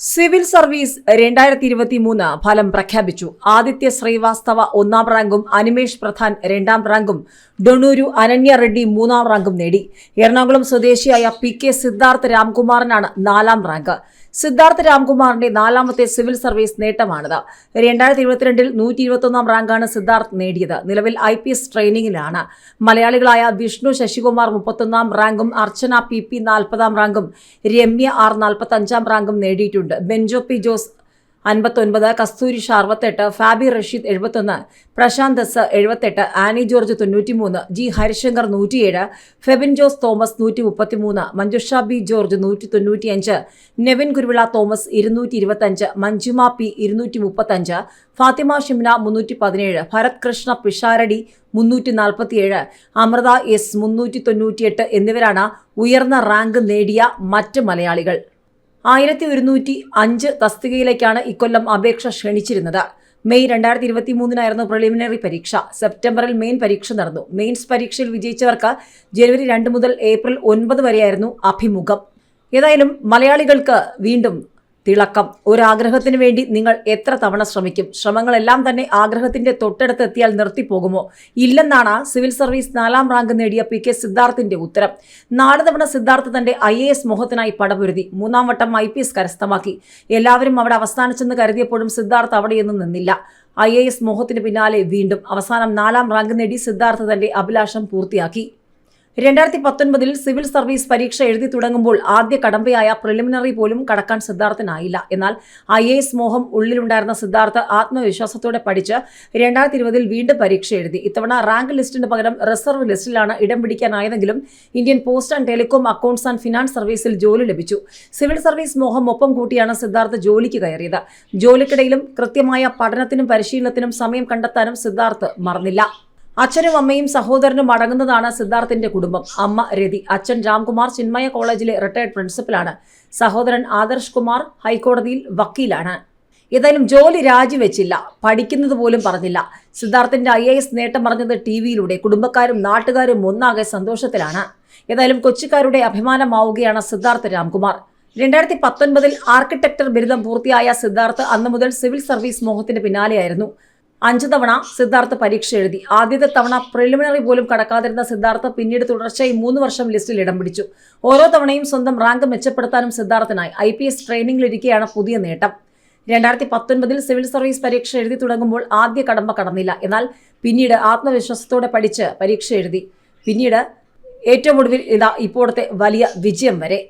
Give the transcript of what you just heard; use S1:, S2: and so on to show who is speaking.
S1: Civil service രണ്ടായിരത്തി ഇരുപത്തി മൂന്ന് ഫലം പ്രഖ്യാപിച്ചു. ആദിത്യ ശ്രീവാസ്തവ ഒന്നാം റാങ്കും അനിമേഷ് പ്രധാൻ രണ്ടാം റാങ്കും ഡൊണൂരു അനന്യ റെഡ്ഡി മൂന്നാം റാങ്കും നേടി. എറണാകുളം സ്വദേശിയായ പി കെ സിദ്ധാർത്ഥ് രാംകുമാറിനാണ് നാലാം റാങ്ക്. സിദ്ധാർത്ഥ് രാംകുമാറിന്റെ നാലാമത്തെ സിവിൽ സർവീസ് നേട്ടമാണിത്. രണ്ടായിരത്തി ഇരുപത്തിരണ്ടിൽ നൂറ്റി ഇരുപത്തൊന്നാം റാങ്കാണ് സിദ്ധാർത്ഥ് നേടിയത്. നിലവിൽ ഐ പി എസ് ട്രെയിനിങ്ങിലാണ്. മലയാളികളായ വിഷ്ണു ശശികുമാർ മുപ്പത്തൊന്നാം റാങ്കും അർച്ചന പി പി നാൽപ്പതാം റാങ്കും രമ്യ ആർ നാൽപ്പത്തഞ്ചാം റാങ്കും നേടിയിട്ടുണ്ട്. ബെഞ്ചോ പി ജോസ് അൻപത്തൊൻപത് കസ്തൂരി ഷാ അറുപത്തെട്ട് ഫാബി റഷീദ് എഴുപത്തൊന്ന് പ്രശാന്ത് ദസ് എഴുപത്തെട്ട് ആനി ജോർജ് തൊണ്ണൂറ്റിമൂന്ന് ജി ഹരിശങ്കർ നൂറ്റിയേഴ് ഫെബിൻ ജോസ് തോമസ് നൂറ്റി മുപ്പത്തിമൂന്ന് മഞ്ജുഷ ബി ജോർജ് നൂറ്റി തൊണ്ണൂറ്റിയഞ്ച് നെവിൻ കുരുവിള തോമസ് ഇരുന്നൂറ്റി ഇരുപത്തഞ്ച് മഞ്ജുമ പി ഇരുന്നൂറ്റി മുപ്പത്തഞ്ച് ഫാത്തിമ ഷിംന മുന്നൂറ്റി പതിനേഴ് ഭരത് കൃഷ്ണ പിഷാരടി മുന്നൂറ്റി നാൽപ്പത്തിയേഴ് അമൃത എസ് മുന്നൂറ്റി തൊണ്ണൂറ്റിയെട്ട് എന്നിവരാണ് ഉയർന്ന റാങ്ക് നേടിയ മറ്റ് മലയാളികൾ. ആയിരത്തി ഒരുന്നൂറ്റി അഞ്ച് തസ്തികയിലേക്കാണ് ഇക്കൊല്ലം അപേക്ഷ ക്ഷണിച്ചിരുന്നത്. മെയ് രണ്ടായിരത്തി ഇരുപത്തി മൂന്നിനായിരുന്നു പ്രിലിമിനറി പരീക്ഷ. സെപ്റ്റംബറിൽ മെയിൻ പരീക്ഷ നടന്നു. മെയിൻസ് പരീക്ഷയിൽ വിജയിച്ചവർക്ക് ജനുവരി രണ്ട് മുതൽ ഏപ്രിൽ ഒൻപത് വരെയായിരുന്നു അഭിമുഖം. ഏതായാലും മലയാളികൾക്ക് വീണ്ടും തിളക്കം. ഒരാഗ്രഹത്തിന് വേണ്ടി നിങ്ങൾ എത്ര തവണ ശ്രമിക്കും? ശ്രമങ്ങളെല്ലാം തന്നെ ആഗ്രഹത്തിന്റെ തൊട്ടടുത്ത് എത്തിയാൽ നിർത്തിപ്പോകുമോ? ഇല്ലെന്നാണ് സിവിൽ സർവീസ് നാലാം റാങ്ക് നേടിയ പി കെ സിദ്ധാർത്ഥിന്റെ ഉത്തരം. നാല് തവണ സിദ്ധാർത്ഥ് തന്റെ ഐ എ എസ് മോഹത്തിനായി പടപൊരുതി. മൂന്നാം വട്ടം ഐ പി എസ് കരസ്ഥമാക്കി. എല്ലാവരും അവിടെ അവസാനിച്ചെന്ന് കരുതിയപ്പോഴും സിദ്ധാർത്ഥ് അവിടെയൊന്നും നിന്നില്ല. ഐ എ എസ് മോഹത്തിന് പിന്നാലെ വീണ്ടും അവസാനം നാലാം റാങ്ക് നേടി സിദ്ധാർത്ഥ് തന്റെ അഭിലാഷം പൂർത്തിയാക്കി. രണ്ടായിരത്തി പത്തൊൻപതിൽ സിവിൽ സർവീസ് പരീക്ഷ എഴുതി തുടങ്ങുമ്പോൾ ആദ്യ കടമ്പയായ പ്രിലിമിനറി പോലും കടക്കാൻ സിദ്ധാർത്ഥനായില്ല. എന്നാൽ ഐ എ എസ് മോഹം ഉള്ളിലുണ്ടായിരുന്ന സിദ്ധാർത്ഥ ആത്മവിശ്വാസത്തോടെ പഠിച്ച് രണ്ടായിരത്തി ഇരുപതിൽ വീണ്ടും പരീക്ഷ എഴുതി. ഇത്തവണ റാങ്ക് ലിസ്റ്റിന് പകരം റിസർവ് ലിസ്റ്റിലാണ് ഇടം പിടിക്കാനായതെങ്കിലും Indian post and telecom accounts and finance സർവീസിൽ ജോലി ലഭിച്ചു. സിവിൽ സർവീസ് മോഹം ഒപ്പം കൂട്ടിയാണ് സിദ്ധാർത്ഥ ജോലിക്ക് കയറിയത്. ജോലിക്കിടയിലും കൃത്യമായ പഠനത്തിനും പരിശീലനത്തിനും സമയം കണ്ടെത്താനും സിദ്ധാർത്ഥ് മറന്നില്ല. അച്ഛനും അമ്മയും സഹോദരനും അടങ്ങുന്നതാണ് സിദ്ധാർത്ഥിന്റെ കുടുംബം. അമ്മ രതി അച്ഛൻ രാംകുമാർ ചിന്മയ കോളേജിലെ റിട്ടയർഡ് പ്രിൻസിപ്പലാണ് സഹോദരൻ ആദർശ് കുമാർ ഹൈക്കോടതിയിൽ വക്കീലാണ്. ഏതായാലും ജോലി രാജിവെച്ചില്ല. പഠിക്കുന്നത് പോലും പറഞ്ഞില്ല. സിദ്ധാർത്ഥിന്റെ ഐ എ എസ് നേട്ടം പറഞ്ഞത് ടി വിയിലൂടെ. കുടുംബക്കാരും നാട്ടുകാരും ഒന്നാകെ സന്തോഷത്തിലാണ്. ഏതായാലും കൊച്ചിക്കാരുടെ അഭിമാനമാവുകയാണ് സിദ്ധാർത്ഥ് രാംകുമാർ. രണ്ടായിരത്തി പത്തൊൻപതിൽ ആർക്കിടെക്ചർ ബിരുദം പൂർത്തിയായ സിദ്ധാർത്ഥ് അന്നു മുതൽ സിവിൽ സർവീസ് മോഹത്തിന്റെ പിന്നാലെയായിരുന്നു. അഞ്ചു തവണ സിദ്ധാർത്ഥ പരീക്ഷ എഴുതി. ആദ്യത്തെ തവണ പ്രിലിമിനറി പോലും കടക്കാതിരുന്ന സിദ്ധാർത്ഥ പിന്നീട് തുടർച്ചയായി മൂന്ന് വർഷം ലിസ്റ്റിൽ ഇടം പിടിച്ചു. ഓരോ തവണയും സ്വന്തം റാങ്ക് മെച്ചപ്പെടുത്താനും സിദ്ധാർത്ഥനായി. ഐ പി എസ് ട്രെയിനിങ്ങിലിരിക്കെയാണ് പുതിയ നേട്ടം. രണ്ടായിരത്തി പത്തൊൻപതിൽ സിവിൽ സർവീസ് പരീക്ഷ എഴുതി തുടങ്ങുമ്പോൾ ആദ്യ കടമ്പ കടന്നില്ല. എന്നാൽ പിന്നീട് ആത്മവിശ്വാസത്തോടെ പഠിച്ച് പരീക്ഷ എഴുതി. പിന്നീട് ഏറ്റവും ഒടുവിൽ ഇതാ ഇപ്പോഴത്തെ വലിയ വിജയം വരെ.